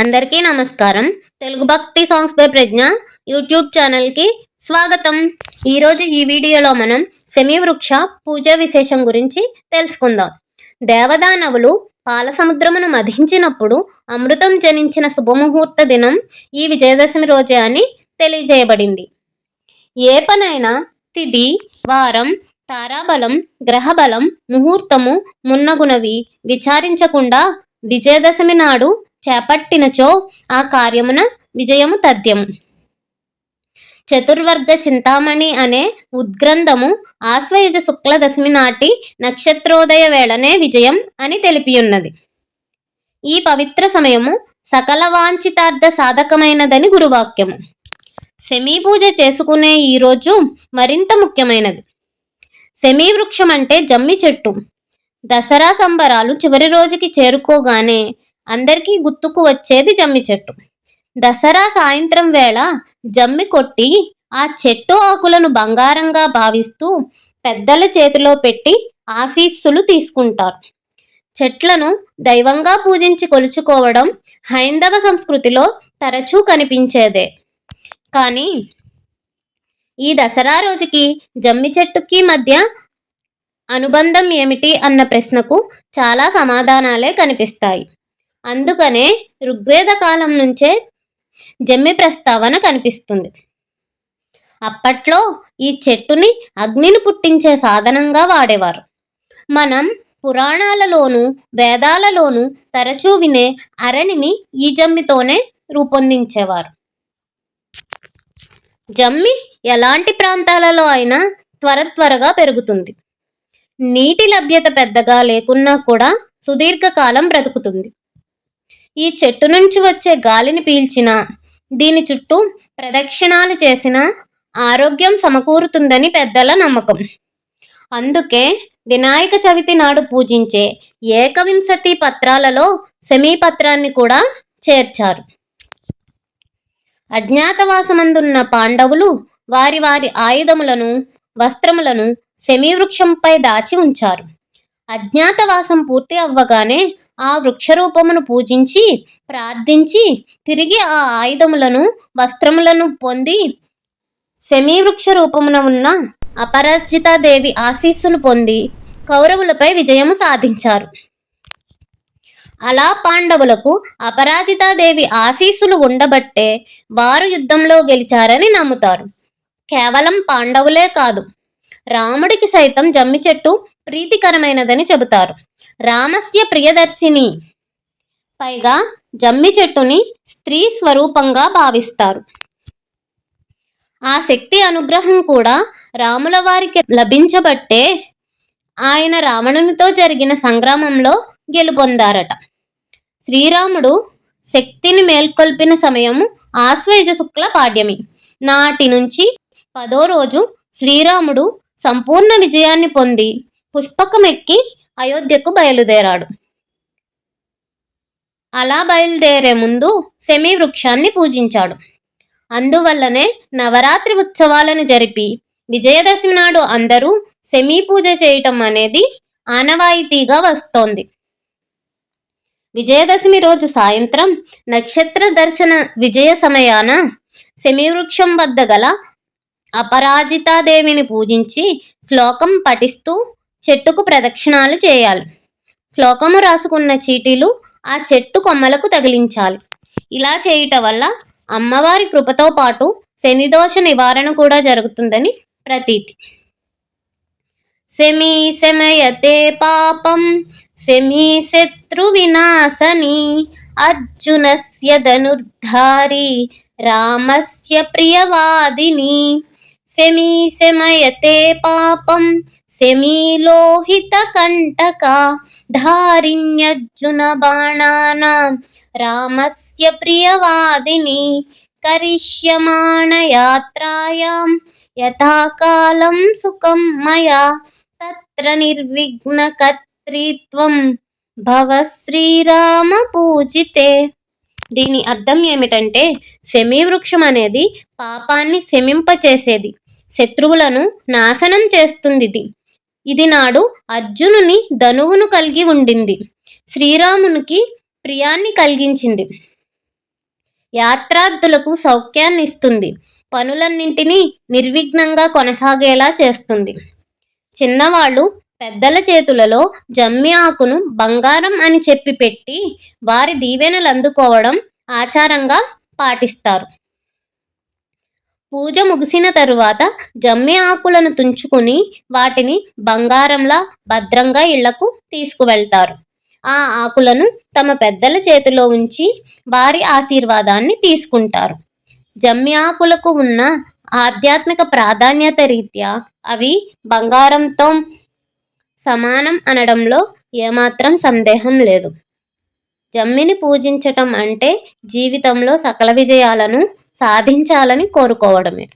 అందరికీ నమస్కారం. తెలుగు భక్తి సాంగ్స్ బై ప్రజ్ఞ యూట్యూబ్ ఛానల్కి స్వాగతం. ఈరోజు ఈ వీడియోలో మనం సెమీ వృక్ష పూజ విశేషం గురించి తెలుసుకుందాం. దేవదానవులు పాల సముద్రమును మధించినప్పుడు అమృతం జనించిన శుభముహూర్త దినం ఈ విజయదశమి రోజే అని తెలియజేయబడింది. ఏ పనైనా తిథి వారం తారాబలం గ్రహబలం ముహూర్తము మున్నగునవి విచారించకుండా విజయదశమి నాడు చేపట్టినచో ఆ కార్యమున విజయము తథ్యము. చతుర్వర్గ చింతామణి అనే ఉద్గ్రంథము ఆశ్వయుజ శుక్లదశమి నాటి నక్షత్రోదయ వేళనే విజయం అని తెలిపియున్నది. ఈ పవిత్ర సమయము సకల వాంఛితార్థ సాధకమైనదని గురువాక్యము. శమీ పూజ చేసుకునే ఈ రోజు మరింత ముఖ్యమైనది. శమీ వృక్షం అంటే జమ్మి చెట్టు. దసరా సంబరాలు చివరి రోజుకి చేరుకోగానే అందరికీ గుర్తుకు వచ్చేది జమ్మి చెట్టు. దసరా సాయంత్రం వేళ జమ్మి కొట్టి ఆ చెట్టు ఆకులను బంగారంగా భావిస్తూ పెద్దల చేతిలో పెట్టి ఆశీస్సులు తీసుకుంటారు. చెట్లను దైవంగా పూజించి కొలుచుకోవడం హైందవ సంస్కృతిలో తరచూ కనిపించేదే. కానీ ఈ దసరా రోజుకి జమ్మి చెట్టుకి మధ్య అనుబంధం ఏమిటి అన్న ప్రశ్నకు చాలా సమాధానాలే కనిపిస్తాయి. అందుకనే ఋగ్వేద కాలం నుంచే జమ్మి ప్రస్తావన కనిపిస్తుంది. అప్పట్లో ఈ చెట్టుని అగ్నిని పుట్టించే సాధనంగా వాడేవారు. మనం పురాణాలలోను వేదాలలోను తరచూ వినే అరణిని ఈ జమ్మితోనే రూపొందించేవారు. జమ్మి ఎలాంటి ప్రాంతాలలో అయినా త్వర త్వరగా పెరుగుతుంది. నీటి లభ్యత పెద్దగా లేకున్నా కూడా సుదీర్ఘకాలం బ్రతుకుతుంది. ఈ చెట్టు నుంచి వచ్చే గాలిని పీల్చిన దీని చుట్టూ ప్రదక్షిణాలు చేసిన ఆరోగ్యం సమకూరుతుందని పెద్దల నమ్మకం. అందుకే వినాయక చవితి నాడు పూజించే ఏకవింశతి పత్రాలలో సెమీపత్రాన్ని కూడా చేర్చారు. అజ్ఞాతవాసమందున్న పాండవులు వారి వారి ఆయుధములను వస్త్రములను సెమీవృక్షంపై దాచి ఉంచారు. అజ్ఞాతవాసం పూర్తి అవ్వగానే ఆ వృక్షరూపమును పూజించి ప్రార్థించి తిరిగి ఆ ఆయుధములను వస్త్రములను పొంది వృక్ష రూపమున ఉన్న అపరాజితాదేవి ఆశీస్సులు పొంది కౌరవులపై విజయము సాధించారు. అలా పాండవులకు అపరాజితాదేవి ఆశీస్సులు ఉండబట్టే వారు యుద్ధంలో గెలిచారని నమ్ముతారు. కేవలం పాండవులే కాదు రాముడికి సైతం జమ్మి చెట్టు ప్రీతికరమైనదని చెబుతారు. రామస్య ప్రియదర్శిని. పైగా జమ్మి చెట్టుని స్త్రీ స్వరూపంగా భావిస్తారు. ఆ శక్తి అనుగ్రహం కూడా రాముల వారికి లభించబట్టే ఆయన రావణునితో జరిగిన సంగ్రామంలో గెలుపొందారట. శ్రీరాముడు శక్తిని మేల్కొల్పిన సమయము ఆశ్వేజ శుక్ల పాడ్యమి. నాటి నుంచి పదో రోజు శ్రీరాముడు సంపూర్ణ విజయాన్ని పొంది పుష్పకమెక్కి అయోధ్యకు బయలుదేరాడు. అలా బయలుదేరే ముందు సెమీ వృక్షాన్ని పూజించాడు. అందువల్లనే నవరాత్రి ఉత్సవాలను జరిపి విజయదశమి నాడు అందరూ సెమీ పూజ చేయటం అనేది ఆనవాయితీగా వస్తోంది. విజయదశమి రోజు సాయంత్రం నక్షత్ర దర్శన విజయ సమయాన శమీవృక్షం వద్ద గల అపరాజితాదేవిని పూజించి శ్లోకం పఠిస్తూ చెట్టుకు ప్రదక్షిణాలు చేయాలి. శ్లోకము రాసుకున్న చీటీలు ఆ చెట్టు కొమ్మలకు తగిలించాలి. ఇలా చేయటం వల్ల అమ్మవారి కృపతో పాటు శనిదోష నివారణ కూడా జరుగుతుందని ప్రతీతి. శమీ శమయతే పాపం శమీ శత్రు వినాశని అర్జునస్య ధనుర్ధారి రామస్య ప్రియవాదిని. శమీ శమయతే పాపం శమీలోహిత కంటక ధారిణ్యర్జున బాణానాం రామస్య ప్రియవాదిని కరిష్యమాణ యాత్రాయాం యథాకాలం సుఖం మయా తత్ర నిర్విఘ్న భవ శ్రీరామ పూజితే దీని అర్థం ఏమిటంటే శమీ వృక్షం అనేది పాపాన్ని శమింపచేసేది శత్రువులను నాశనం చేస్తుంది ఇది ఇది నాడు అర్జునుని ధనువును కలిగి ఉండింది. శ్రీరామునికి ప్రియాన్ని కలిగించింది. యాత్రార్థులకు సౌఖ్యాన్ని ఇస్తుంది పనులన్నింటినీ నిర్విఘ్నంగా కొనసాగేలా చేస్తుంది. చిన్నవాళ్ళు పెద్దల చేతులలో జమ్మి ఆకును బంగారం అని చెప్పి పెట్టి వారి దీవెనలు అందుకోవడం ఆచారంగా పాటిస్తారు. పూజ ముగిసిన తరువాత జమ్మి ఆకులను తుంచుకుని వాటిని బంగారంలా భద్రంగా ఇళ్ళకు తీసుకువెళ్తారు. ఆ ఆకులను తమ పెద్దల చేతిలో ఉంచి వారి ఆశీర్వాదాన్ని తీసుకుంటారు. జమ్మి ఆకులకు ఉన్న ఆధ్యాత్మిక ప్రాధాన్యత రీత్యా అవి బంగారంతో సమానం అనడంలో ఏమాత్రం సందేహం లేదు. జమ్మిని పూజించటం అంటే జీవితంలో సకల విజయాలను సాధించాలని కోరుకోవడమే.